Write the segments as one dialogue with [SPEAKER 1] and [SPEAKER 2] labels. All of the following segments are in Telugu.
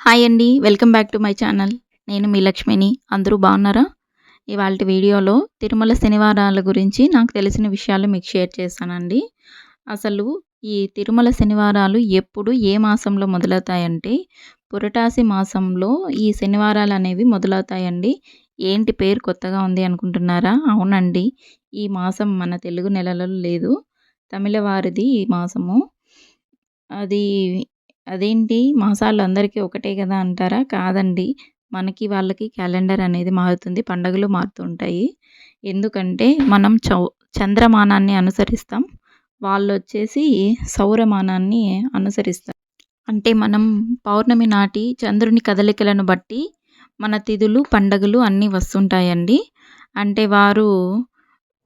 [SPEAKER 1] హాయ్ అండి welcome back to my channel. నేను మీ లక్ష్మిని. అందరూ బాగున్నారా? ఇవాళ వీడియోలో తిరుమల శనివారాల గురించి నాకు తెలిసిన విషయాలు మీకు షేర్ చేస్తానండి అసలు ఈ తిరుమల శనివారాలు ఎప్పుడు ఏ మాసంలో మొదలవుతాయంటే పురటాసి మాసంలో ఈ శనివారాలు అనేవి మొదలవుతాయండి. ఏంటి పేరు కొత్తగా ఉంది అనుకుంటున్నారా? అవునండి ఈ మాసం మన తెలుగు నెలలలో లేదు. తమిళ వారిది ఈ మాసము. అది అదేంటి? మాసాలు అందరికీ ఒకటే కదా అంటారా? కాదండి. మనకి వాళ్ళకి క్యాలెండర్ అనేది మారుతుంది పండగలు మారుతుంటాయి. ఎందుకంటే మనం చౌ చంద్రమానాన్ని అనుసరిస్తాం. వాళ్ళు వచ్చేసి సౌరమానాన్ని అనుసరిస్తారు. అంటే మనం పౌర్ణమి నాటి చంద్రుని కదలికలను బట్టి మన తిథులు పండగలు అన్నీ వస్తుంటాయండి. అంటే వారు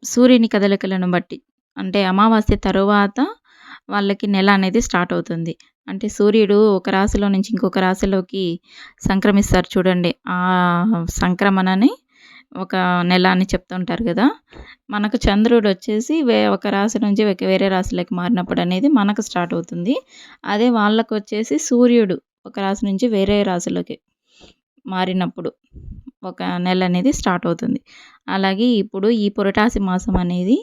[SPEAKER 1] సూర్యుని కదలికలను బట్టి అంటే అమావాస్య తరువాత వాళ్ళకి నెల అనేది స్టార్ట్ అవుతుంది. అంటే సూర్యుడు ఒక రాశిలో నుంచి ఇంకొక రాశిలోకి సంక్రమిస్తారు చూడండి. ఆ సంక్రమణని ఒక నెల అని చెప్తుంటారు కదా. మనకు చంద్రుడు వచ్చేసి వే ఒక రాశి నుంచి ఒక వేరే రాశిలోకి మారినప్పుడు అనేది మనకు స్టార్ట్ అవుతుంది. అదే వాళ్ళకు వచ్చేసి సూర్యుడు ఒక రాశి నుంచి వేరే రాశిలోకి మారినప్పుడు ఒక నెల అనేది స్టార్ట్ అవుతుంది. అలాగే ఇప్పుడు ఈ పురటాసి మాసం అనేది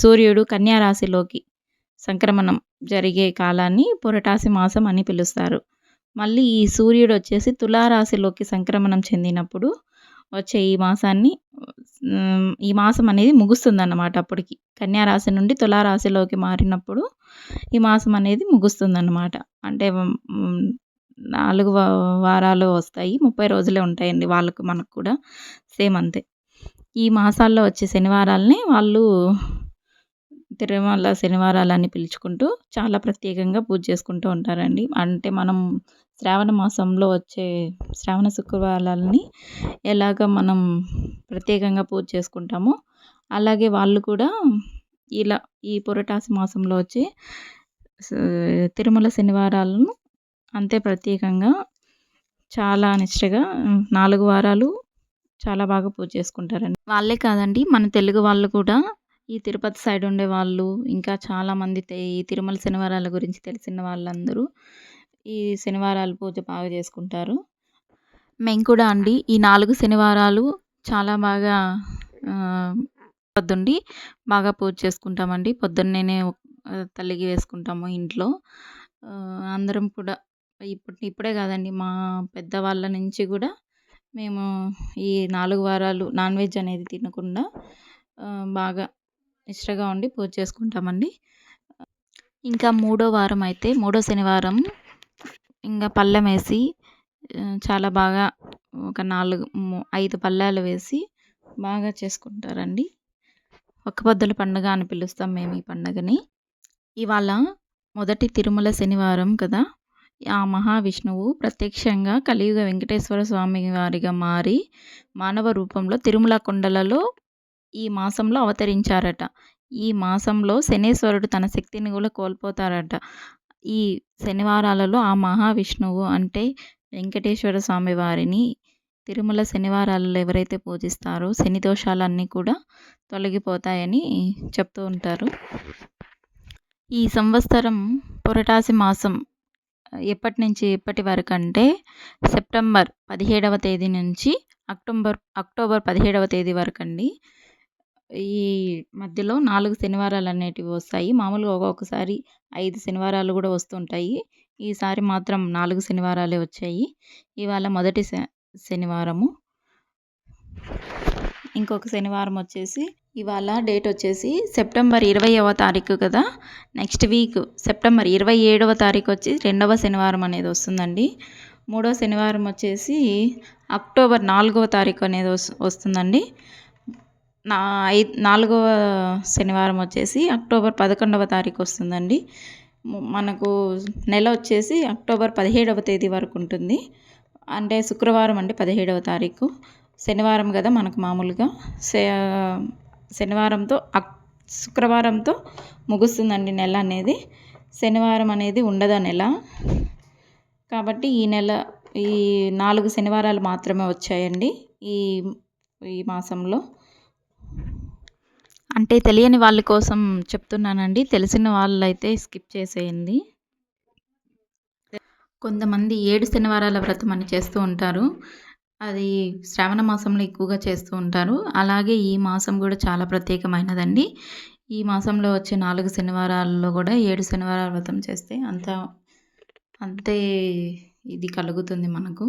[SPEAKER 1] సూర్యుడు కన్యా రాశిలోకి సంక్రమణం జరిగే కాలాన్ని పురటాసి మాసం అని పిలుస్తారు. మళ్ళీ ఈ సూర్యుడు వచ్చేసి తులారాశిలోకి సంక్రమణం చెందినప్పుడు వచ్చే ఈ మాసాన్ని ఈ మాసం అనేది ముగుస్తుందన్నమాట అప్పటికి. కన్యారాశి నుండి తులారాశిలోకి మారినప్పుడు ఈ మాసం అనేది ముగుస్తుందన్నమాట. అంటే నాలుగు వారాలు వస్తాయి ముప్పై రోజులే ఉంటాయండి వాళ్ళకు మనకు కూడా. సేమ్ అంతే. ఈ మాసాల్లో వచ్చే శనివారాలని వాళ్ళు తిరుమల శనివారాలని పిలుచుకుంటూ చాలా ప్రత్యేకంగా పూజ చేసుకుంటూ ఉంటారండి. అంటే మనం శ్రావణ మాసంలో వచ్చే శ్రావణ శుక్రవారాలని ఎలాగ మనం ప్రత్యేకంగా పూజ చేసుకుంటామో అలాగే వాళ్ళు కూడా ఇలా ఈ పురటాసి మాసంలో వచ్చే తిరుమల శనివారాలను అంతే ప్రత్యేకంగా చాలా నిష్టగా నాలుగు వారాలు చాలా బాగా పూజ చేసుకుంటారండి. వాళ్ళే కాదండి మన తెలుగు వాళ్ళు కూడా ఈ తిరుపతి సైడ్ ఉండే వాళ్ళు ఇంకా చాలామంది ఈ తిరుమల శనివారాల గురించి తెలిసిన వాళ్ళందరూ ఈ శనివారాలు పూజ బాగా చేసుకుంటారు. మేము కూడా అండి ఈ నాలుగు శనివారాలు చాలా బాగా పొద్దుండి బాగా పూజ చేసుకుంటామండి. పొద్దున్నేనే తల్లికి వేసుకుంటాము ఇంట్లో. అందరం కూడా ఇప్పుడు ఇప్పుడే కాదండి మా పెద్దవాళ్ళ నుంచి కూడా మేము ఈ నాలుగు వారాలు నాన్ వెజ్ అనేది తినకుండా బాగా ఇష్టగా ఉండి పూజ చేసుకుంటామండి. ఇంకా మూడో వారం అయితే మూడో శనివారం ఇంకా పళ్ళెం వేసి చాలా బాగా ఒక నాలుగు ఐదు పళ్ళాలు వేసి బాగా చేసుకుంటారండి. ఒక పొద్దుల పండుగ అని పిలుస్తాం మేము ఈ పండుగని. ఇవాళ మొదటి తిరుమల శనివారం కదా. ఆ మహావిష్ణువు ప్రత్యక్షంగా కలియుగ వెంకటేశ్వర స్వామి వారిగా మారి మానవ రూపంలో తిరుమల కొండలలో ఈ మాసంలో అవతరించారట. ఈ మాసంలో శనేశ్వరుడు తన శక్తిని కూడా కోల్పోతారట. ఈ శనివారాలలో ఆ మహావిష్ణువు అంటే వెంకటేశ్వర స్వామి వారిని తిరుమల శనివారాలలో ఎవరైతే పూజిస్తారో శని దోషాలన్నీ కూడా తొలగిపోతాయని చెప్తూ ఉంటారు. ఈ సంవత్సరం పురటాసి మాసం ఎప్పటి నుంచి ఎప్పటి వరకు అంటే సెప్టెంబర్ పదిహేడవ తేదీ నుంచి అక్టోబర్ అక్టోబర్ పదిహేడవ తేదీ వరకు అండి ఈ మధ్యలో నాలుగు శనివారాలు అనేటివి వస్తాయి. మామూలుగా ఒక్కొక్కసారి ఐదు శనివారాలు కూడా వస్తుంటాయి. ఈసారి మాత్రం నాలుగు శనివారాలే వచ్చాయి. ఇవాళ మొదటి శ- శనివారము. ఇంకొక శనివారం వచ్చేసి ఇవాళ డేట్ వచ్చేసి సెప్టెంబర్ ఇరవైవ తారీఖు కదా. నెక్స్ట్ వీక్ సెప్టెంబర్ ఇరవై ఏడవ తారీఖు వచ్చి రెండవ శనివారం అనేది వస్తుందండి. మూడవ శనివారం వచ్చేసి అక్టోబర్ నాలుగవ తారీఖు అనేది వస్- వస్తుందండి. నా ఐ నాలుగవ శనివారం వచ్చేసి అక్టోబర్ పదకొండవ తారీఖు వస్తుందండి. మనకు నెల వచ్చేసి అక్టోబర్ పదిహేడవ తేదీ వరకు ఉంటుంది. అంటే శుక్రవారం అండి పదిహేడవ తారీఖు. శనివారం కదా మనకు మామూలుగా. శ- శనివారంతో అక్ శుక్రవారంతో ముగుస్తుందండి నెల అనేది. శనివారం అనేది ఉండదా నెల. కాబట్టి ఈ నెల ఈ నాలుగు శనివారాలు మాత్రమే వచ్చాయండి ఈ ఈ మాసంలో. అంటే తెలియని వాళ్ళ కోసం చెప్తున్నానండి. తెలిసిన వాళ్ళైతే స్కిప్ చేసేయండి. కొంతమంది ఏడు శనివారాల వ్రతం అని చేస్తూ ఉంటారు. అది శ్రావణ మాసంలో ఎక్కువగా చేస్తూ ఉంటారు. అలాగే ఈ మాసం కూడా చాలా ప్రత్యేకమైనదండి. ఈ మాసంలో వచ్చే నాలుగు శనివారాల్లో కూడా ఏడు శనివారాల వ్రతం చేస్తే అంత అంతే ఇది కలుగుతుంది మనకు.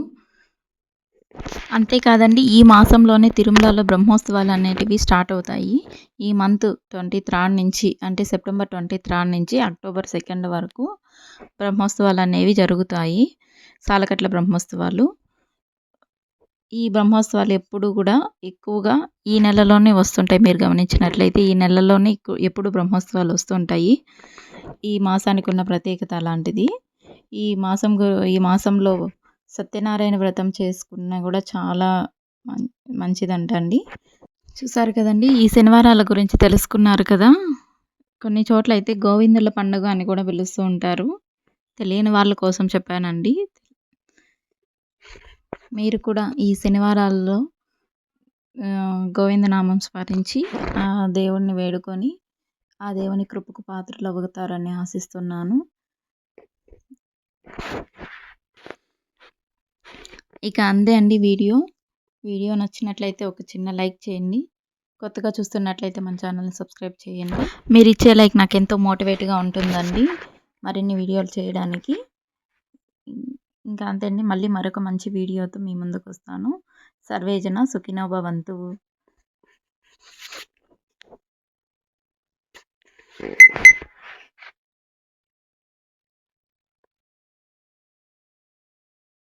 [SPEAKER 1] అంతేకాదండి ఈ మాసంలోనే తిరుమలలో బ్రహ్మోత్సవాలు అనేటివి స్టార్ట్ అవుతాయి. ఈ మంత్ ట్వంటీ థర్డ్ నుంచి అంటే సెప్టెంబర్ ట్వంటీ థర్డ్ నుంచి అక్టోబర్ సెకండ్ వరకు బ్రహ్మోత్సవాలు అనేవి జరుగుతాయి. సాలకట్ల బ్రహ్మోత్సవాలు. ఈ బ్రహ్మోత్సవాలు ఎప్పుడు కూడా ఎక్కువగా ఈ నెలలోనే వస్తుంటాయి. మీరు గమనించినట్లయితే ఈ నెలలోనే ఎప్పుడు బ్రహ్మోత్సవాలు వస్తుంటాయి. ఈ మాసానికి ఉన్న ప్రత్యేకత అలాంటిది. ఈ మాసం ఈ మాసంలో సత్యనారాయణ వ్రతం చేసుకున్నా కూడా చాలా మంచిదంట అండి చూసారు కదండి ఈ శనివారాల గురించి తెలుసుకున్నారు కదా. కొన్ని చోట్ల అయితే గోవిందుల పండుగ అని కూడా పిలుస్తూ ఉంటారు. తెలియని వాళ్ళ కోసం చెప్పానండి. మీరు కూడా ఈ శనివారాల్లో గోవిందనామం స్మరించి ఆ దేవుణ్ణి వేడుకొని ఆ దేవుని కృపకు పాత్రలు అవుతారని ఆశిస్తున్నాను. ఇక అందే అండి వీడియో. వీడియో నచ్చినట్లయితే ఒక చిన్న లైక్ చేయండి. కొత్తగా చూస్తున్నట్లయితే మన ఛానల్ని సబ్స్క్రైబ్ చేయండి. మీరు ఇచ్చే లైక్ నాకు ఎంతో మోటివేట్గా ఉంటుందండి మరిన్ని వీడియోలు చేయడానికి. ఇంకా అంతే అండి. మళ్ళీ మరొక మంచి వీడియోతో మీ ముందుకు వస్తాను. సర్వేజన సుఖినోభవంతు వంతు.